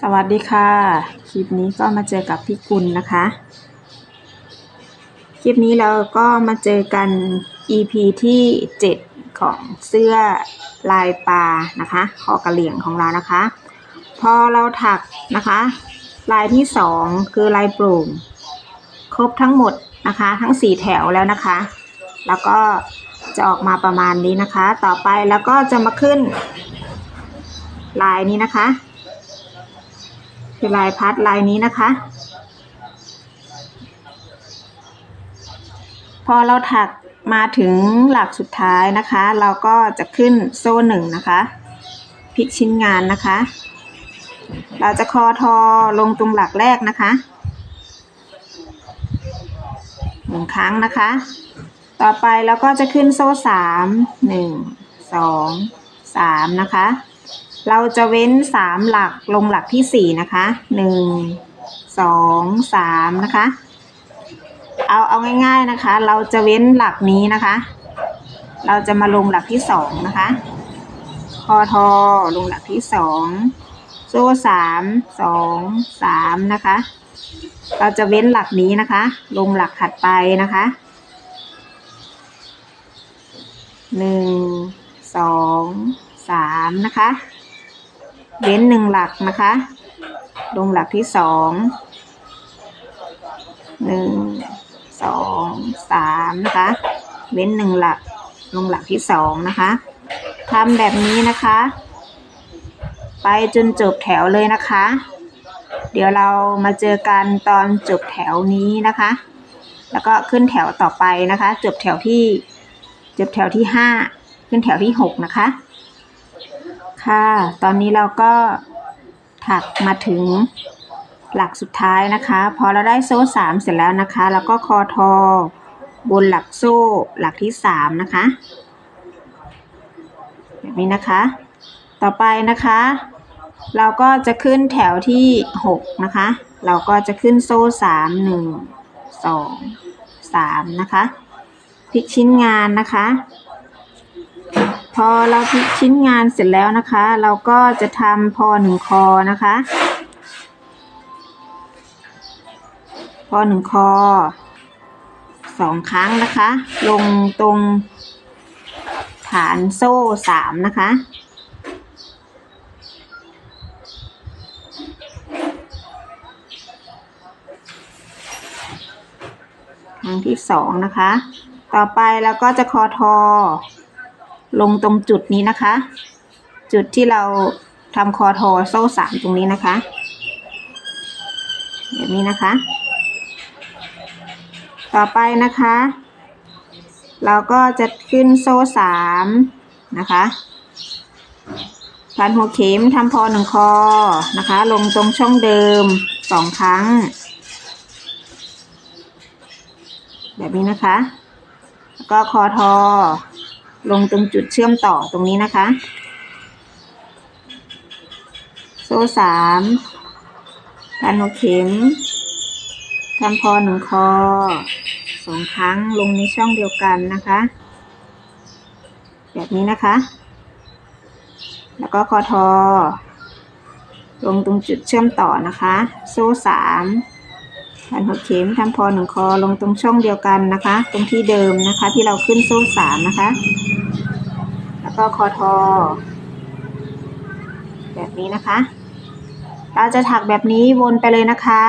สวัสดีค่ะ คลิปนี้ก็มาเจอกับพี่กุลนะคะ คลิปนี้เราก็มาเจอกัน EP ที่ 7 ของเสื้อลายปลานะคะคอกระเหลี่ยงของเรานะคะ พอเราถักนะคะ ลายที่ 2 คือลายโปร่ง ครบทั้งหมดนะคะ ทั้ง 4 แถวแล้วนะคะ แล้วก็จะออกมาประมาณนี้นะคะ ต่อไปแล้วก็จะมาขึ้น ลายนี้นะคะ คือลายพัดลายนี้นะคะ พอเราถักมาถึงหลักสุดท้ายนะคะ เราก็จะขึ้นโซ่หนึ่งนะคะพลิกชิ้นงานนะคะ เราจะคอทอลงตรงหลักแรกนะคะหนึ่งครั้งนะคะ ต่อไปเราก็จะขึ้นโซ่สามหนึ่งสองสามนะคะ เราจะเว้นสามหลักลงหลักที่สี่นะคะหนึ่งสองสามนะคะ เอาเอาง่าย ๆนะคะ เราจะเว้นหลักนี้นะคะ เราจะมาลงหลักที่สองนะคะคอทอลงหลักที่สองโซ่สามสองสามนะคะ เราจะเว้นหลักนี้นะคะ ลงหลักถัดไปนะคะหนึ่งสองสามนะคะ เว้นหนึ่งหลักนะคะ ลงหลักที่สองหนึ่งสองสามนะคะ เว้นหนึ่งหลักลงหลักที่สองนะคะทำแบบนี้นะคะ ไปจนจบแถวเลยนะคะ เดี๋ยวเรามาเจอกันตอนจบแถวนี้นะคะ แล้วก็ขึ้นแถวต่อไปนะคะ จบแถวที่จบแถวที่ห้าขึ้นแถวที่หกนะคะ ค่ะ ตอนนี้เราก็ถักมาถึงหลักสุดท้ายนะคะ พอเราได้โซ่สามเสร็จแล้วนะคะ แล้วก็คอทอบนหลักโซ่หลักที่สามนะคะ แบบนี้นะคะ ต่อไปนะคะ เราก็จะขึ้นแถวที่หกนะคะ เราก็จะขึ้นโซ่สามหนึ่งสองสามนะคะพลิกชิ้นงานนะคะ พอเราพลิกชิ้นงานเสร็จแล้วนะคะ เราก็จะทำพอหนึ่งคอนะคะ พอหนึ่งคอสองครั้งนะคะ ลงตรงฐานโซ่สามนะคะ ครั้งที่สองนะคะ ต่อไปเราก็จะคอทอ ลงตรงจุดนี้นะคะ จุดที่เราทำคอทอโซ่สามตรงนี้นะคะ แบบนี้นะคะ ต่อไปนะคะ เราก็จะขึ้นโซ่สามนะคะพันหัวเข็มทำพอหนึ่งคอนะคะ ลงตรงช่องเดิมสองครั้ง แบบนี้นะคะ แล้วก็คอทอ ลงตรงจุดเชื่อมต่อตรงนี้นะคะ โซ่สามพันหัวเข็มทำพอหนึ่งคอสองครั้งลงในช่องเดียวกันนะคะ แบบนี้นะคะ แล้วก็คอทอ ลงตรงจุดเชื่อมต่อนะคะ โซ่สามพันหัวเข็มทำพอหนึ่งคอลงตรงช่องเดียวกันนะคะ ตรงที่เดิมนะคะที่เราขึ้นโซ่สามนะคะ แล้วก็คอทอ แบบนี้นะคะ เราจะถักแบบนี้วนไปเลยนะคะ